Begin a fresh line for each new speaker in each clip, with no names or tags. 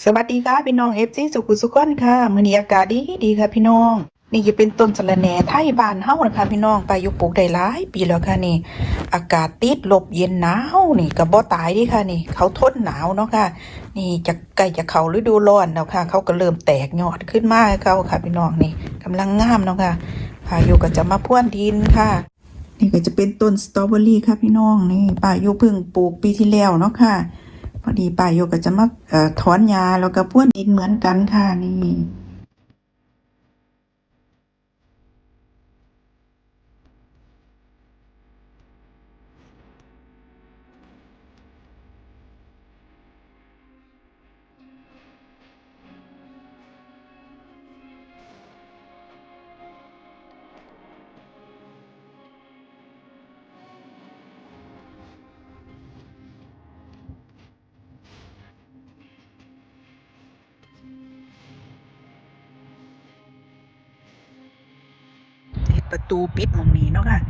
สวัสดีค่ะพี่น้องเอฟซีสุขุสุขนค่ะมื้อนี้อากาศดีดีค่ะพี่น้อง นี่จะเป็นต้นสะระแหน่ไทยบ้านเฮานะคะพี่น้องไปยู่ปลูกได้หลายปีแล้วค่ะนี่ อากาศติดลบเย็นหนาวนี่ก็บ่ตายดิค่ะนี่ เขาทนหนาวเนาะค่ะ นี่จะใกล้จะเขาฤดูร้อนแล้วค่ะ เขาก็เริ่มแตกยอดขึ้นมาให้เขาค่ะ พี่น้องนี่กำลังงามเนาะค่ะพายุก็จะมาพ่วนดินค่ะนี่ก็จะเป็นต้นสตรอเบอรี่ค่ะพี่น้องนี่ป้าโยเพิ่งปลูกปีที่แล้วเนาะค่ะ พอดีป้าโยก็จะมาถอนยาแล้วก็พ่วนดินเหมือนกันค่ะนี่ ประตูปิดหมองนี้เนาะค่ะ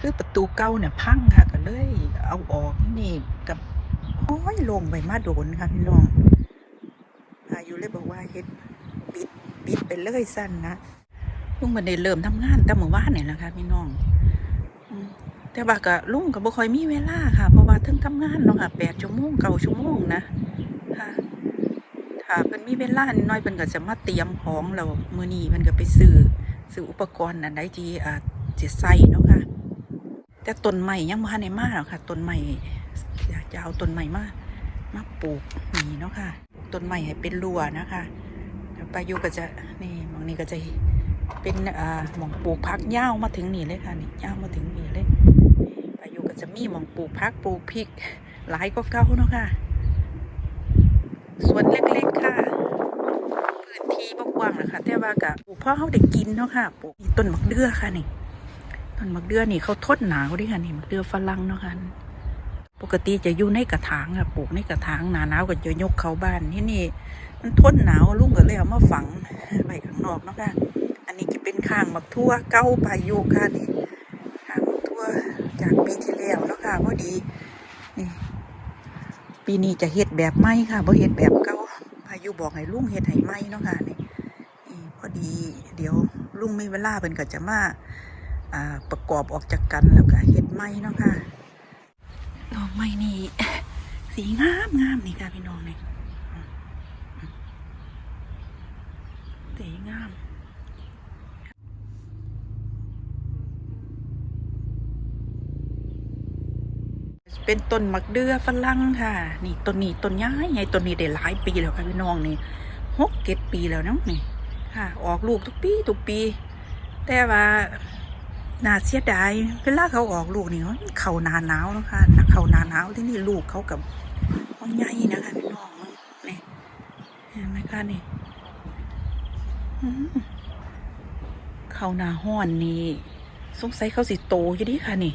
คือประตูเก่าเนี่ยพังค่ะก็เลยเอาออกนี่กับโอ้ยลงไปมาโดนค่ะพี่น้องอายุเลยบอกว่าเฮ็ดปิดปิดไปเลยสั้นนะลุงบันได้เริ่มทำงานแต่เมื่อวานเนี่แหละค่ะพี่น้องแต่ว่าก็ลุงก็บ่ค่อยมีเวลาค่ะ เพราะว่าทั้งทำงานเนาะค่ะแปดชั่วโมงเก้าชั่วโมงนะค่ะถ้าเพิ่นมีเวลาน้อยเพิ่นก็จะมาเตรียมของแล้วมื้อนี้เพิ่นก็ไปซื้อ ซื้ออุปกรณ์อันใดที่อ่าจะใส่เนาะค่ะ แต่ต้นใหม่ยังบ่ทันมาหรอกค่ะต้นใหม่อยากจะเอาต้นใหม่มามาปลูกนี่เนาะค่ะต้นใหม่ให้เป็นรั้วนะคะแล้วปายุก็จะนี่หมองนี้ก็จะเป็นอ่าหมองปลูกพักยาวมาถึงนี่เลยค่ะนี่ยาวมาถึงนี่เลยปายุก็จะมีหมองปลูกพักปลูกพริกหลายก็เก่าเนาะค่ะสวนเล็กๆค่ะ ว้างนะคะแต่ว่าก็ปลูกพ่อเขาได้กินเนาะค่ะปลูกต้นมะเดื่อค่ะนี่ต้นมะเดื่อนี่เขาทนหนาวด้วยค่ะนี่มะเดื่อฝรั่งเนาะค่ะปกติจะอยู่ในกระถางค่ะปลูกในกระถางหนาหนาวก็จะยกเขาบ้านที่นี่ มันทนหนาวลุงก็เลยเอามาฝังไว้ข้างนอกเนาะค่ะอันนี้จะเป็นข้างบักทั่วเก้าพายุค่ะนี่ข้างบักทั่วจากปีที่แล้วเนาะค่ะพอดีนี่ปีนี้จะเฮ็ดแบบใหม่ค่ะบ่เฮ็ดแบบเก่าพายุบอกให้ลุงเฮ็ดให้ใหม่เนาะค่ะนี่ ดี เดี๋ยวลุงไมีเวลาเพิ่นก็จะมาประกอบออกจากกันแล้วก็เฮ็ดใหม่เนาะค่ะดอกไม้นี่สีงามงามนี่ค่ะพี่น้องนี่สีงามเป็นต้นมักเดือฝรั่งค่ะ นี่ต้นนี้ต้นย้ายใหญ่ต้นนี้ได้หลายปีแล้วค่ะพี่น้องนี่หกเจ็ดปีแล้วเนาะนี่ ค่ะ ออกลูกทุกปีทุกปี แต่ว่าน่าเสียดายเวลาเขาออกลูกนี่เขาเข้าหนาหนาวนะคะเขาหนาหนาวที่นี่ลูกเขากับเขาใหญ่นะคะพี่น้องนี่เห็นไหมคะนี่เข้านาห้อนนี่สงสัยเขาสิโตอยู่ดีค่ะนี่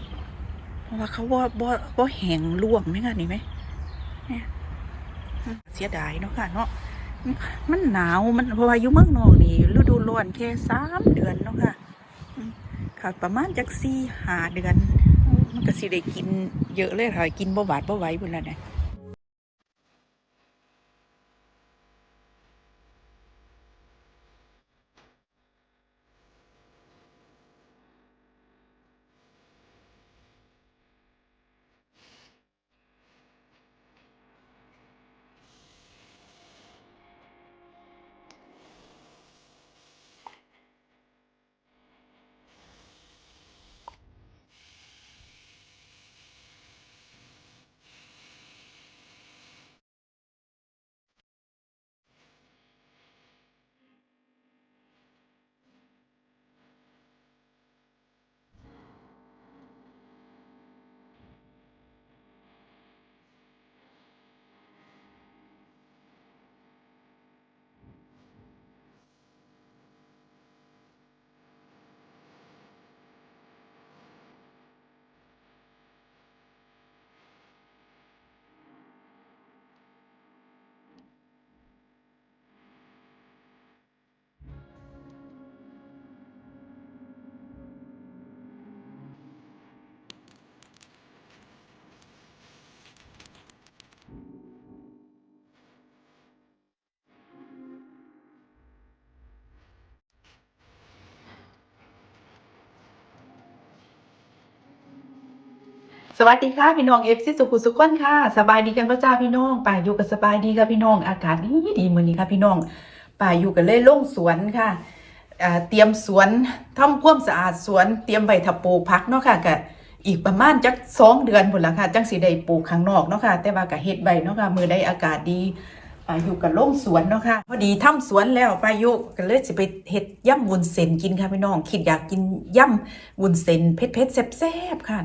เพราะว่าเขาว่าบ่บ่แหงร่วงไหมคะนี่ไหมเนี่ยเสียดายเนาะค่ะเนาะ มันหนาวมันเพราะว่าอยู่เมืองนอกนี่ฤดูร้อนแค่สามเดือนเนาะค่ะอืมค่ะประมาณจากสี่หาเดือน มันก็สิได้กินเยอะเลยค่ะ กินบ่หวาดบ่ไหวบุญแล้วเนี่ย สวัสดีค่ะพี่น้องเอฟซีสุขุสุขคนค่ะ สบายดีกันพระเจ้าพี่น้องป่าอยู่กับสบายดีค่ะพี่น้อง อากาศดีดีมือนี้ค่ะพี่น้องป่าอยู่กันเลยลงสวนค่ะเตรียมสวนทำความสะอาดสวนเตรียมไว้ถ้าปลูกผักเนาะค่ะก็อีกประมาณจักสองเดือนพุ่นละค่ะจังสิได้ปลูกข้างนอกเนาะค่ะแต่ว่าก็เฮ็ดไว้เนาะค่ะมือใดอากาศดีป่าอยู่กับลงสวนเนาะค่ะพอดีทำสวนแล้วป่าอยู่ก็เลยสิไปเฮ็ดย่ำวุ้นเส้นกินค่ะพี่น้องคิดอยากกินย่ำวุ้นเส้นเผ็ดๆแซ่บๆค่ะ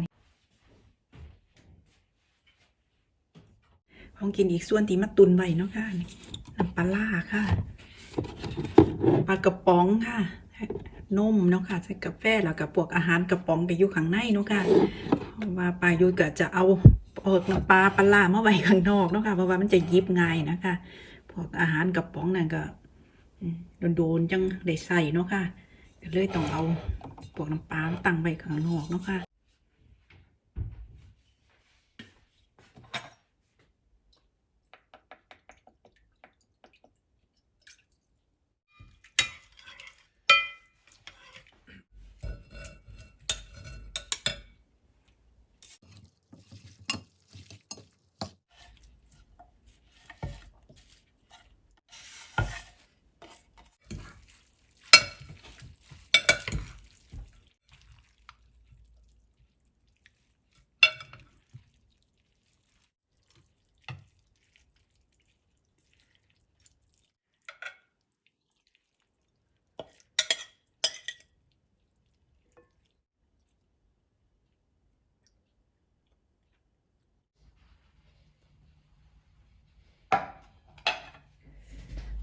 ของกินอีกส่วนที่มาตุนไว้เนาะค่ะน้ำปลาล่าค่ะ ปลากระป๋องค่ะ นมเนาะค่ะใส่กาแฟแล้วกับพวกอาหารกระป๋องก็อยู่ข้างในเนาะค่ะเพราะว่าปลายุยก็จะเอาเอกน้ำปลาปลาล่ามาไว้ข้างนอกเนาะค่ะเพราะว่ามันจะยิบง่ายนะคะพวกอาหารกระป๋องนั่นก็โดนๆจังได้ใส่เนาะค่ะก็เลยต้องเอาพวกน้ำปลามาตั้งไว้ข้างนอกเนาะค่ะ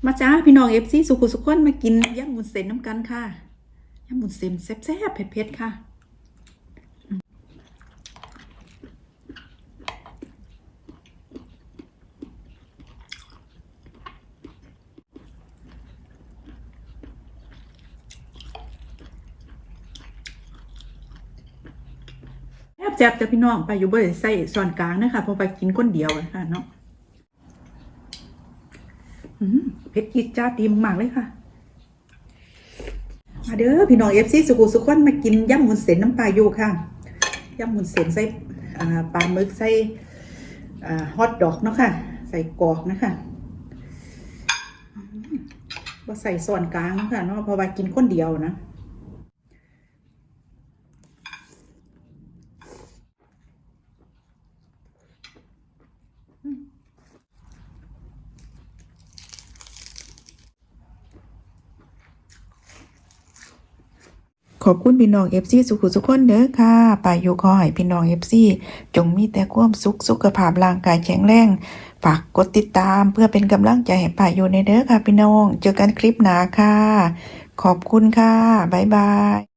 มาจ้าพี่น้องเอฟซีสุขุสุขคนมากินย่ำหมุนเส้นน้ำกันค่ะย่ำหมุนเส้นแซ่บๆเผ็ดๆค่ะแซ่บๆจ้ะพี่น้องไปอยู่บ่ได้ใส่ส่วนกลางนะคะเพราะไปกินคนเดียวะค่ะเนาะ อืมเผ็ดจี๊ดจ้าดีมากๆเลยค่ะ มาเด้อพี่น้องเอฟซีสุขุสุขวันมากินยำหมุนเส้นน้ำปลาอยู่ค่ะยำหมุนเส้นใส่ปลาหมึกใส่ฮอทดอกเนาะค่ะ ใส่กอกนะคะว่าใส่ส่วนกลางเนาะค่ะเนาะเพราะว่ากินคนเดียวนะ ขอบคุณพี่น้องเอฟซีสุขุสุขคนเด้อค่ะปายุขอให้พี่น้องเอฟซีจงมีแต่ความสุขสุขภาพร่างกายแข็งแรงฝากกดติดตามเพื่อเป็นกำลังใจให้ปายุในเด้อค่ะพี่น้อง เจอกันคลิปหน้าค่ะ ขอบคุณค่ะ บ๊ายบาย